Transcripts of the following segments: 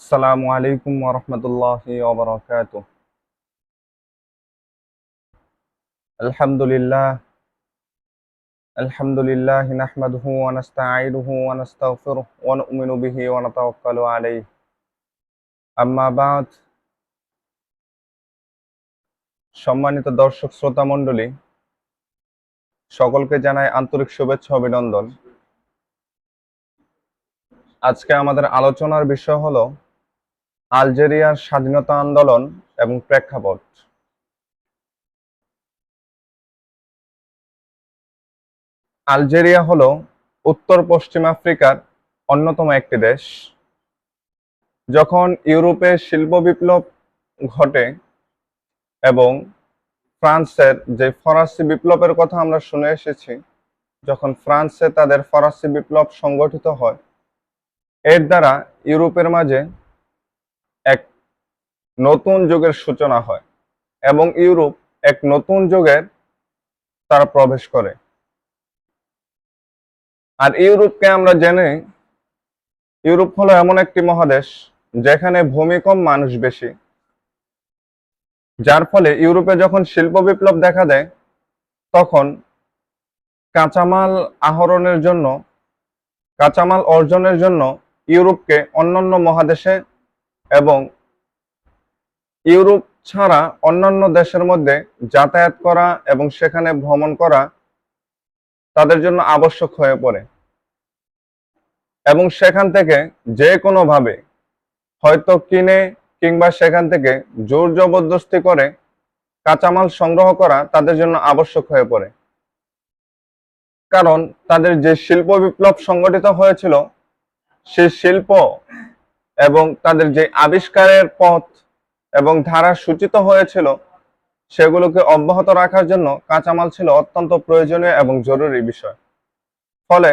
আসসালামু আলাইকুম ওরহমতুল্লাহ আলহামদুলিল্লাহ। আলহামদুলিল্লাহ নাহমাদুহু ওয়া নাস্তাঈনুহু ওয়া নাস্তাগফিরুহু ওয়া নু'মিনু বিহি ওয়া আলাইহি। আম্মা বাদ। সম্মানিত দর্শক শ্রোতা মণ্ডলী, সকলকে জানাই আন্তরিক শুভেচ্ছা অভিনন্দন। আজকে আমাদের আলোচনার বিষয় হলো আলজেরিয়ার স্বাধীনতা আন্দোলন এবং প্রেক্ষাপট। আলজেরিয়া হলো উত্তর পশ্চিম আফ্রিকার অন্যতম একটি দেশ। যখন ইউরোপে শিল্প বিপ্লব ঘটে এবং ফ্রান্সের যে ফরাসি বিপ্লবের কথা আমরা শুনে এসেছি, যখন ফ্রান্সে তাদের ফরাসি বিপ্লব সংগঠিত হয়, এর দ্বারা ইউরোপের মাঝে নতুন যুগের সূচনা হয় এবং ইউরোপ এক নতুন যুগের তারা প্রবেশ করে। আর ইউরোপকে আমরা জেনে, ইউরোপ হলো এমন একটি মহাদেশ যেখানে ভূমি কম মানুষ বেশি, যার ফলে ইউরোপে যখন শিল্প বিপ্লব দেখা দেয়, তখন কাঁচামাল আহরণের জন্য, কাঁচামাল অর্জনের জন্য ইউরোপকে অন্যান্য মহাদেশে এবং ইউরোপ ছাড়া অন্যান্য দেশের মধ্যে যাতায়াত করা এবং সেখানে ভ্রমণ করা তাদের জন্য আবশ্যক হয়ে পড়ে। এবং সেখান থেকে যে কোনোভাবে হয়তো কিনে কিংবা সেখান থেকে জোর জবরদস্তি করে কাঁচামাল সংগ্রহ করা তাদের জন্য আবশ্যক হয়ে পড়ে। কারণ তাদের যে শিল্প বিপ্লব সংগঠিত হয়েছিল সেই শিল্প এবং তাদের যে আবিষ্কারের পথ এবং ধারা সূচিত হয়েছিল সেগুলোকে অব্যাহত রাখার জন্য কাঁচামাল ছিল অত্যন্ত প্রয়োজনীয় এবং জরুরি বিষয়। ফলে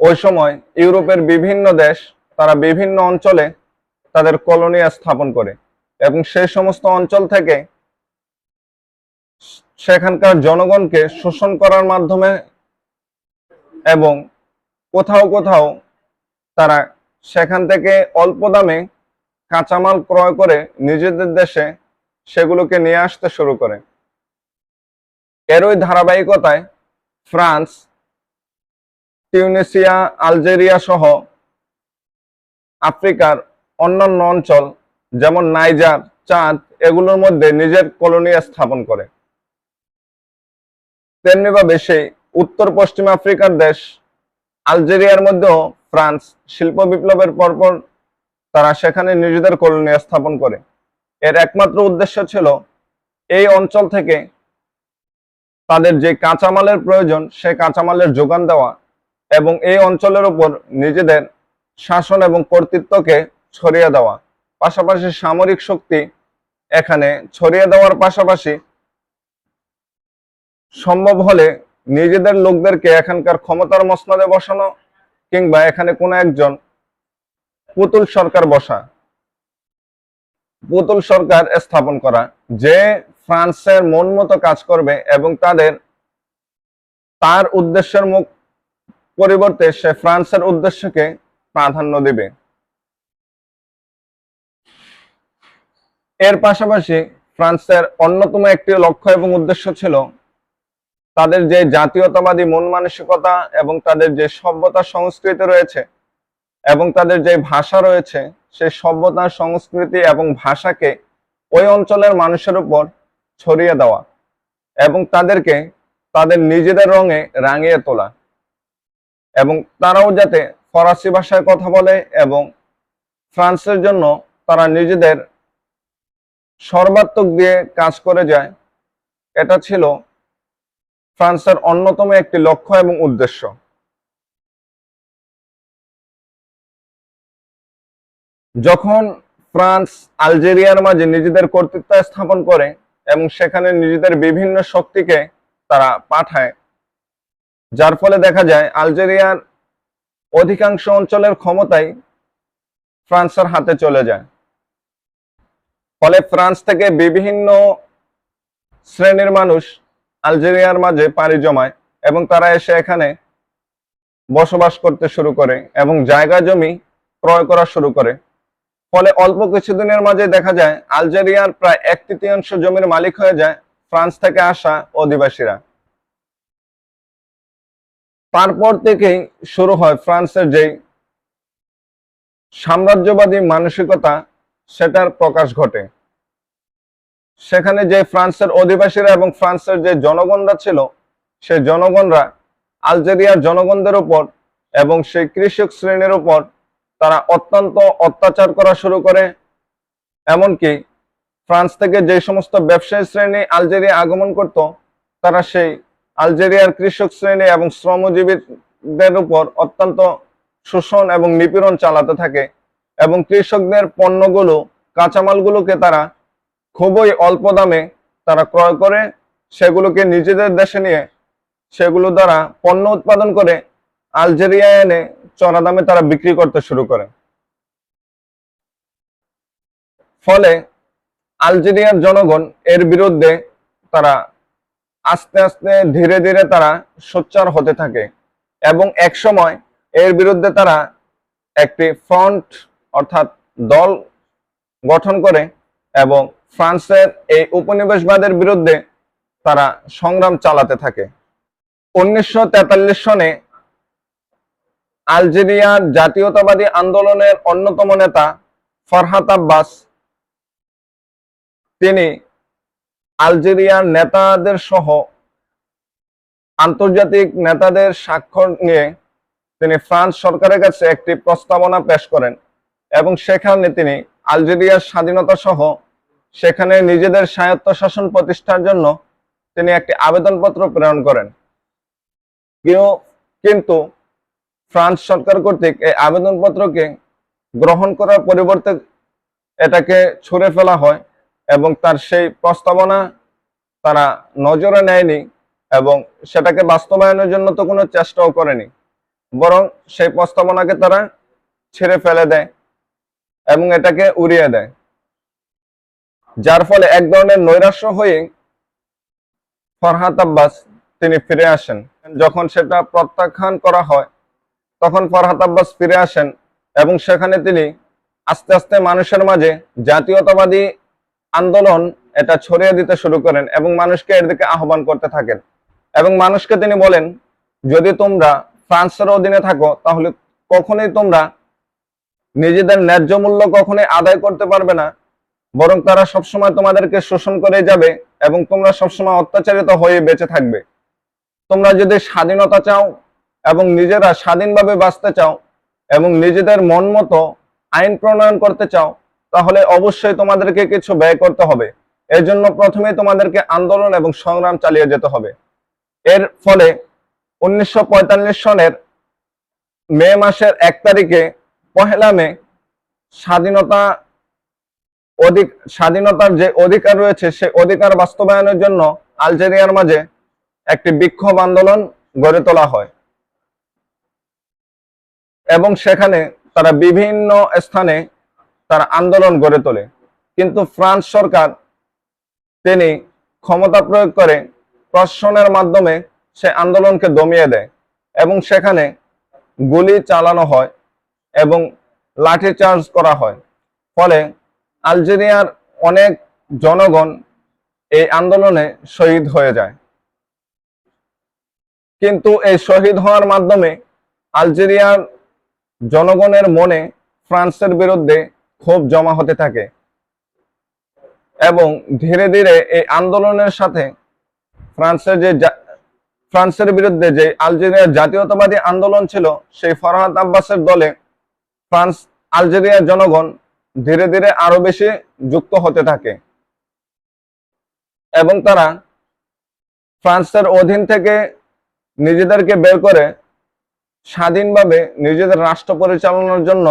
ওই সময় ইউরোপের বিভিন্ন দেশ, তারা বিভিন্ন অঞ্চলে তাদের কলোনি স্থাপন করে এবং সেই সমস্ত অঞ্চল থেকে সেখানকার জনগণকে শোষণ করার মাধ্যমে এবং কোথাও কোথাও তারা সেখান থেকে অল্প দামে কাঁচামাল ক্রয় করে নিজেদের দেশে সেগুলোকে নিয়ে আসতে শুরু করে। এরই ধারাবাহিকতায় ফ্রান্স, টিউনিসিয়া, আলজেরিয়া সহ আফ্রিকার অন্যান্য অঞ্চল যেমন নাইজার, চাঁদ, এগুলোর মধ্যে নিজের কলোনি স্থাপন করে। তেমনিভাবে সেই উত্তর পশ্চিম আফ্রিকার দেশ আলজেরিয়ার মধ্যেও ফ্রান্স শিল্প বিপ্লবের পরপর তারা সেখানে নিজেদের কলোনি স্থাপন করে। এর একমাত্র উদ্দেশ্য ছিল এই অঞ্চল থেকে তাদের যে কাঁচামালের প্রয়োজন, সে কাঁচামালের যোগান দেওয়া এবং এই অঞ্চলের উপর নিজেদের শাসন এবং কর্তৃত্বকে ছড়িয়ে দেওয়া। পাশাপাশি সামরিক শক্তি এখানে ছড়িয়ে দেওয়ার পাশাপাশি সম্ভব হলে নিজেদের লোকদেরকে এখানকার ক্ষমতার মসনদে বসানো কিংবা এখানে কোনো একজন পুতুল সরকার বসা। পুতুল সরকার স্থাপন করা, যে ফ্রান্সের মন মতো কাজ করবে এবং তাদের, তার উদ্দেশ্যের মুখ পরিবর্তে সে ফ্রান্সের উদ্দেশ্যকে প্রাধান্য দেবে। এর পাশাপাশি ফ্রান্সের অন্যতম একটি লক্ষ্য এবং উদ্দেশ্য ছিল তাদের যে জাতীয়তাবাদী মন মানসিকতা এবং তাদের যে সভ্যতা সংস্কৃতি রয়েছে এবং তাদের যে ভাষা রয়েছে সেই সভ্যতা সংস্কৃতি এবং ভাষাকে ওই অঞ্চলের মানুষের উপর ছড়িয়ে দেওয়া এবং তাদেরকে তাদের নিজেদের রঙে রাঙিয়ে তোলা এবং তারাও যাতে ফরাসি ভাষায় কথা বলে এবং ফ্রান্সের জন্য তারা নিজেদের সর্বাত্মক দিয়ে কাজ করে যায়, এটা ছিল ফ্রান্সের অন্যতম একটি লক্ষ্য এবং উদ্দেশ্য। যখন ফ্রান্স আলজেরিয়ার মাঝে নিজেদের কর্তৃত্ব স্থাপন করে এবং সেখানে নিজেদের বিভিন্ন শক্তিকে তারা পাঠায়, যার ফলে দেখা যায় আলজেরিয়ার অধিকাংশ অঞ্চলের ক্ষমতাই ফ্রান্সের হাতে চলে যায়। ফলে ফ্রান্স থেকে বিভিন্ন শ্রেণির মানুষ আলজেরিয়ার মাঝে পাড়ি জমায় এবং তারা এসে এখানে বসবাস করতে শুরু করে এবং জায়গা জমি ক্রয় করা শুরু করে। ফলে অল্প কিছুদিনের মাঝে দেখা যায় আলজেরিয়ার প্রায় এক তৃতীয়াংশ জমির মালিক হয়ে যায় ফ্রান্স থেকে আসা অধিবাসীরা। তারপর থেকেই শুরু হয় ফ্রান্সের যেই সাম্রাজ্যবাদী মানসিকতা, সেটার প্রকাশ ঘটে। সেখানে যে ফ্রান্সের অধিবাসীরা এবং ফ্রান্সের যে জনগণরা ছিল, সেই জনগণরা আলজেরিয়ার জনগণদের উপর এবং সেই কৃষক শ্রেণির উপর তারা অত্যন্ত অত্যাচার করা শুরু করে। এমনকি ফ্রান্স থেকে যে সমস্ত ব্যবসায়ী শ্রেণি আলজেরিয়া আগমন করত, তারা সেই আলজেরিয়ার কৃষক শ্রেণি এবং শ্রমজীবীদের উপর অত্যন্ত শোষণ এবং নিপীড়ন চালাতে থাকে এবং কৃষকদের পণ্যগুলো, কাঁচামালগুলোকে তারা খুবই অল্প দামে তারা ক্রয় করে, সেগুলোকে নিজেদের দেশে নিয়ে সেগুলো দ্বারা পণ্য উৎপাদন করে আলজেরিয়া এনে চড়া দামে তারা বিক্রি করতে শুরু করে। ফলে আলজেরিয়ার জনগণ এর বিরুদ্ধে তারা আস্তে আস্তে ধীরে ধীরে তারা সোচ্চার হতে থাকে এবং এক সময় এর বিরুদ্ধে তারা একটি ফ্রন্ট অর্থাৎ দল গঠন করে এবং ফ্রান্সের এই উপনিবেশবাদের বিরুদ্ধে তারা সংগ্রাম চালাতে থাকে। উনিশশো তেতাল্লিশ সনে আলজেরিয়ার জাতীয়তাবাদী আন্দোলনের অন্যতম নেতা ফরহাত আব্বাস। তিনি আলজেরিয়ার নেতাদের সহ আন্তর্জাতিক নেতাদের স্বাক্ষর নিয়ে তিনি ফ্রান্স সরকারের কাছে একটি প্রস্তাবনা পেশ করেন এবং সেখানে তিনি আলজেরিয়ার স্বাধীনতা সহ সেখানে নিজেদের স্বায়ত্তশাসন প্রতিষ্ঠার জন্য তিনি একটি আবেদনপত্র প্রেরণ করেন। কিন্তু ফ্রান্স সরকার কর্তৃক এই আবেদনপত্রকে গ্রহণ করার পরিবর্তে এটাকে ছুঁড়ে ফেলা হয় এবং তার সেই প্রস্তাবনা তারা নজরে নেয়নি এবং সেটাকে বাস্তবায়নের জন্য তো কোনো চেষ্টাও করেনি। বরং সেই প্রস্তাবনাকে তারা ছেড়ে ফেলে দেয় এবং এটাকে উড়িয়ে দেয়। যার ফলে এক ধরনের নৈরাশ্য হয়ে ফরহাত আব্বাস তিনি ফিরে আসেন। যখন সেটা প্রত্যাখ্যান করা হয় তখন ফরহাত আব্বাস ফিরে আসেন এবং সেখানে তিনি আস্তে আস্তে মানুষের মাঝে জাতীয়তাবাদী আন্দোলন এটা ছড়িয়ে দিতে শুরু করেন এবং মানুষকে এর দিকে আহ্বান করতে থাকেন। এবং মানুষকে তিনি বলেন, যদি তোমরা ফ্রান্সের অধীনে থাকো, তাহলে কখনোই তোমরা নিজেদের ন্যায্য মূল্য কখনোই আদায় করতে পারবে না। বরং তারা সবসময় তোমাদেরকে শোষণ করে যাবে এবং তোমরা সবসময় অত্যাচারিত হয়ে বেঁচে থাকবে। তোমরা যদি স্বাধীনতা চাও এবং নিজেরা স্বাধীনভাবে বাঁচতে চাও এবং নিজেদের মন মতো আইন প্রণয়ন করতে চাও, তাহলে অবশ্যই তোমাদেরকে কিছু ব্যয় করতে হবে। এর জন্য প্রথমে তোমাদেরকে আন্দোলন এবং সংগ্রাম চালিয়ে যেতে হবে। এর ফলে উনিশশো সনের মে মাসের এক তারিখে পহেলা মে স্বাধীনতা অধিক, স্বাধীনতার যে অধিকার রয়েছে, সে অধিকার বাস্তবায়নের জন্য আলজেরিয়ার মাঝে একটি বিক্ষোভ আন্দোলন গড়ে তোলা হয়। এবং সেখানে তারা বিভিন্ন স্থানে তারা আন্দোলন গড়ে তোলে। কিন্তু ফ্রান্স সরকার তিনি ক্ষমতা প্রয়োগ করে প্রশাসনের মাধ্যমে সে আন্দোলনকে দমিয়ে দেয় এবং সেখানে গুলি চালানো হয় এবং লাঠি চার্জ করা হয়। ফলে আলজেরিয়ার অনেক জনগণ এই আন্দোলনে শহীদ হয়ে যায়। কিন্তু এই শহীদ হওয়ার মাধ্যমে আলজেরিয়ার জনগণের মনে ফ্রান্সের বিরুদ্ধে ক্ষোভ জমা হতে থাকে এবং ধীরে ধীরে এই আন্দোলনের সাথে ফ্রান্সের যে ফ্রান্সের বিরুদ্ধে যে আলজেরিয়ার জাতীয়তাবাদী আন্দোলন ছিল, সেই ফরহাদ আব্বাসের দলে ফ্রান্স, আলজেরিয়ার জনগণ ধীরে ধীরে আরও বেশি যুক্ত হতে থাকে এবং তারা ফ্রান্সের অধীন থেকে নিজেদেরকে বের করে স্বাধীনভাবে নিজেদের রাষ্ট্র পরিচালনার জন্য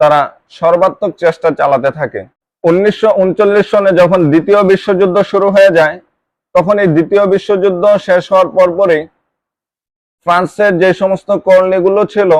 তারা সর্বাত্মক চেষ্টা চালাতে থাকে। উনিশশো উনচল্লিশ সনে যখন দ্বিতীয় বিশ্বযুদ্ধ শুরু হয়ে যায়, তখন এই দ্বিতীয় বিশ্বযুদ্ধ শেষ হওয়ার পরপরই ফ্রান্সের যে সমস্ত কলোনিগুলো ছিল,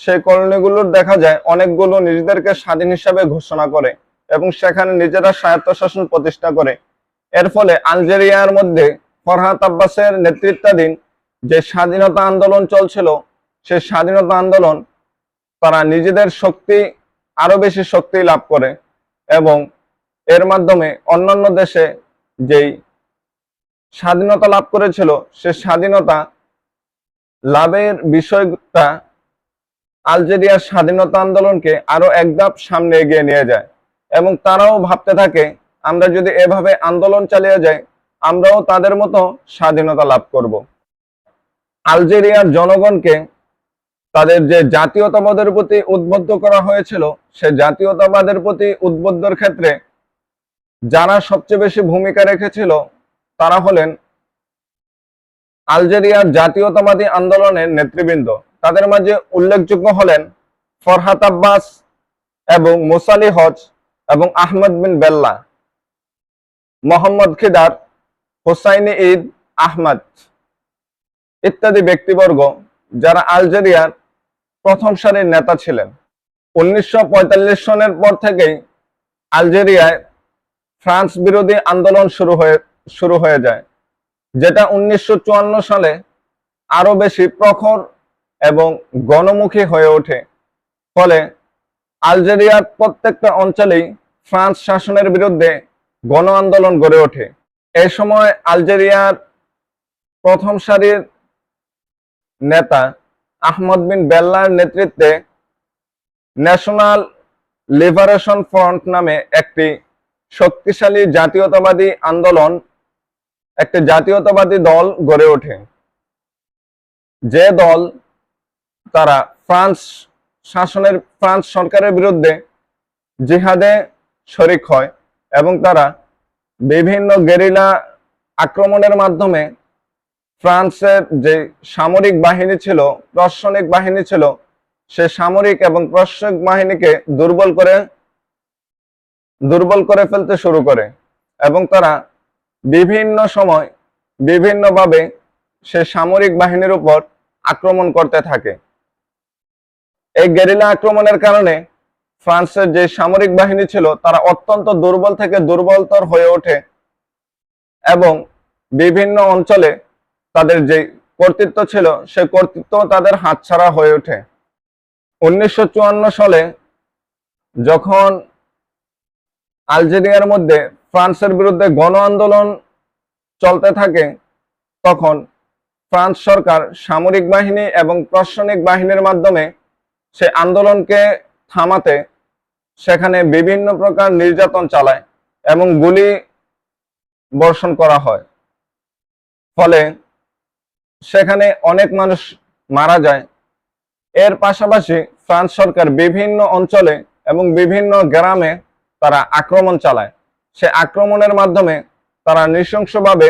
সেই কলোনিগুলোর দেখা যায় অনেকগুলো নিজেদেরকে স্বাধীন হিসাবে ঘোষণা করে এবং সেখানে নিজেরা স্বায়ত্তশাসন প্রতিষ্ঠা করে। এর ফলে আলজেরিয়ার মধ্যে ফরহাত আব্বাসের নেতৃত্বাধীন যে স্বাধীনতা আন্দোলন চলছিল সেই স্বাধীনতা আন্দোলন তারা নিজেদের শক্তি, আরও বেশি শক্তি লাভ করে এবং এর মাধ্যমে অন্যান্য দেশে যেই স্বাধীনতা লাভ করেছিল, সে স্বাধীনতা লাভের বিষয়টা আলজেরিয়ার স্বাধীনতা আন্দোলনকে আরও এক ধাপ সামনে এগিয়ে নিয়ে যায় এবং তারাও ভাবতে থাকে, আমরা যদি এভাবে আন্দোলন চালিয়ে যাই, আমরাও তাদের মতো স্বাধীনতা লাভ করব। আলজেরিয়ার জনগণকে তাদের যে জাতীয়তাবাদের প্রতি উদ্বুদ্ধ করা হয়েছিল, সে জাতীয়তাবাদের প্রতি উদ্বুদ্ধর ক্ষেত্রে যারা সবচেয়ে বেশি ভূমিকা রেখেছিল, তারা হলেন আলজেরিয়ার জাতীয়তাবাদী আন্দোলনের নেতৃবৃন্দ। তাদের মাঝে উল্লেখযোগ্য হলেন ফরহাত আব্বাস এবং মোসালি হজ এবং আহমদ বিন বেল্লা, মোহাম্মদ খিদার, হোসাইনি ঈদ, আহমদ ইত্যাদি ব্যক্তিবর্গ যারা আলজেরিয়ার প্রথম সারির নেতা ছিলেন। উনিশশো সনের পর থেকেই আলজেরিয়ায় ফ্রান্স বিরোধী আন্দোলন শুরু হয়ে শুরু হয়ে যায়, যেটা উনিশশো চুয়ান্ন সালে আরও বেশি প্রখর এবং গণমুখী হয়ে ওঠে। ফলে আলজেরিয়ার প্রত্যেকটা অঞ্চলেই ফ্রান্স শাসনের বিরুদ্ধে গণ আন্দোলন গড়ে ওঠে। এ সময় আলজেরিয়ার প্রথম সারির নেতা আহমদ বিন বেল্লার নেতৃত্বে ন্যাশনাল লিবারেশন ফ্রন্ট নামে একটি শক্তিশালী জাতীয়তাবাদী আন্দোলন, একটি জাতীয়তাবাদী দল গড়ে ওঠে। যে দল তারা ফ্রান্স শাসনের, ফ্রান্স সরকারের বিরুদ্ধে জিহাদে শরিক হয় এবং তারা বিভিন্ন গেরিলা আক্রমণের মাধ্যমে ফ্রান্সের যে সামরিক বাহিনী ছিল, প্রশাসনিক বাহিনী ছিল, সে সামরিক এবং প্রশাসনিক বাহিনীকে দুর্বল করে দুর্বল করে ফেলতে শুরু করে। এবং তারা বিভিন্ন সময় বিভিন্নভাবে সে সামরিক বাহিনীর উপর আক্রমণ করতে থাকে। এই গেরিলা আক্রমণের কারণে ফ্রান্সের যে সামরিক বাহিনী ছিল, তারা অত্যন্ত দুর্বল থেকে দুর্বলতর হয়ে ওঠে এবং বিভিন্ন অঞ্চলে তাদের যে কর্তৃত্ব ছিল সে কর্তৃত্ব তাদের হাতছাড়া হয়ে ওঠে। উনিশশো চুয়ান্ন সালে যখন আলজেরিয়ার মধ্যে ফ্রান্সের বিরুদ্ধে গণ আন্দোলন চলতে থাকে, তখন ফ্রান্স সরকার সামরিক বাহিনী এবং প্রশাসনিক বাহিনীর মাধ্যমে সে আন্দোলনকে থামাতে সেখানে বিভিন্ন প্রকার নির্যাতন চালায় এবং গুলি বর্ষণ করা হয়। ফলে সেখানে অনেক মানুষ মারা যায়। এর পাশাপাশি ফ্রান্স সরকার বিভিন্ন অঞ্চলে এবং বিভিন্ন গ্রামে তারা আক্রমণ চালায়। সে আক্রমণের মাধ্যমে তারা নৃশংসভাবে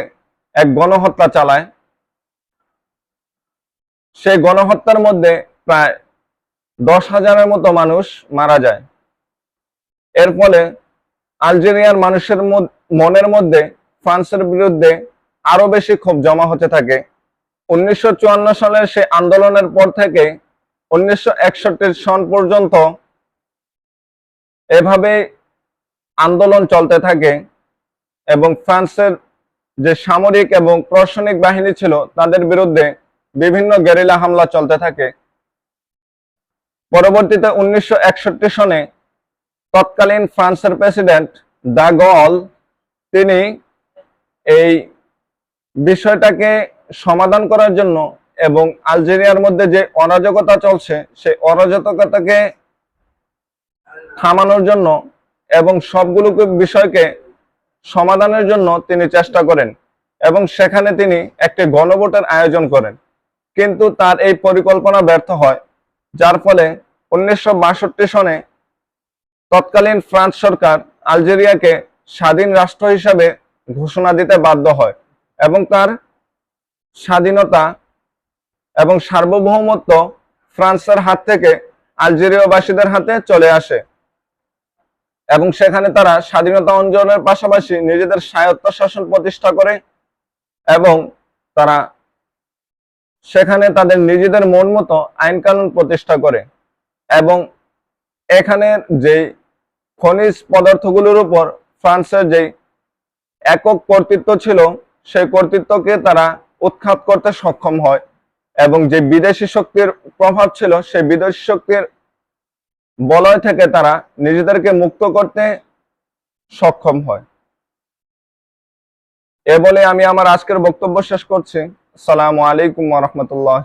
এক গণহত্যা চালায়। সেই গণহত্যার মধ্যে প্রায় দশ হাজারের মতো মানুষ মারা যায়। এর ফলে আলজেরিয়ার মানুষের মনের মধ্যে ফ্রান্সের বিরুদ্ধে আরও বেশি ক্ষোভ জমা হতে থাকে। উনিশশো সালের সে আন্দোলনের পর থেকে উনিশশো একষট্টি সন পর্যন্ত এভাবে আন্দোলন চলতে থাকে এবং ফ্রান্সের যে সামরিক এবং প্রশাসনিক বাহিনী ছিল তাদের বিরুদ্ধে বিভিন্ন গেরিলা হামলা চলতে থাকে। পরবর্তীতে উনিশশো একষট্টি সনে তৎকালীন ফ্রান্সের প্রেসিডেন্ট দা গল তিনি এই বিষয়টাকে সমাধান করার জন্য এবং আলজেরিয়ার মধ্যে যে অরাজকতা চলছে, সেই অরাজকতাকে থামানোর জন্য এবং সবগুলো বিষয়কে সমাধানের জন্য তিনি চেষ্টা করেন এবং সেখানে তিনি একটি গণভোটের আয়োজন করেন। কিন্তু তার এই পরিকল্পনা ব্যর্থ হয়, যার ফলে উনিশশো সনে তৎকালীন ফ্রান্স সরকার আলজেরিয়াকে স্বাধীন রাষ্ট্র হিসাবে ঘোষণা দিতে বাধ্য হয় এবং তার স্বাধীনতা এবং সার্বভৌমত্ব ফ্রান্সের হাত থেকে আলজেরিয়াবাসীদের হাতে চলে আসে এবং সেখানে তারা স্বাধীনতা অঞ্জনের পাশাপাশি নিজেদের স্বায়ত্ত শাসন প্রতিষ্ঠা করে এবং তারা সেখানে তাদের নিজেদের মন মতো আইন কানুন প্রতিষ্ঠা করে এবং এখানের যে খনিজ পদার্থগুলোর উপর ফ্রান্সের যে একক কর্তৃত্ব ছিল, সেই কর্তৃত্বকে তারা উৎখাত করতে সক্ষম হয় এবং যে বিদেশি শক্তির প্রভাব ছিল, সেই বিদেশি শক্তির বলয় থেকে তারা নিজেদেরকে মুক্ত করতে সক্ষম হয়। এ বলে আমি আমার আজকের বক্তব্য শেষ করছি। সালামু আলাইকুম রহমতুল্লাহ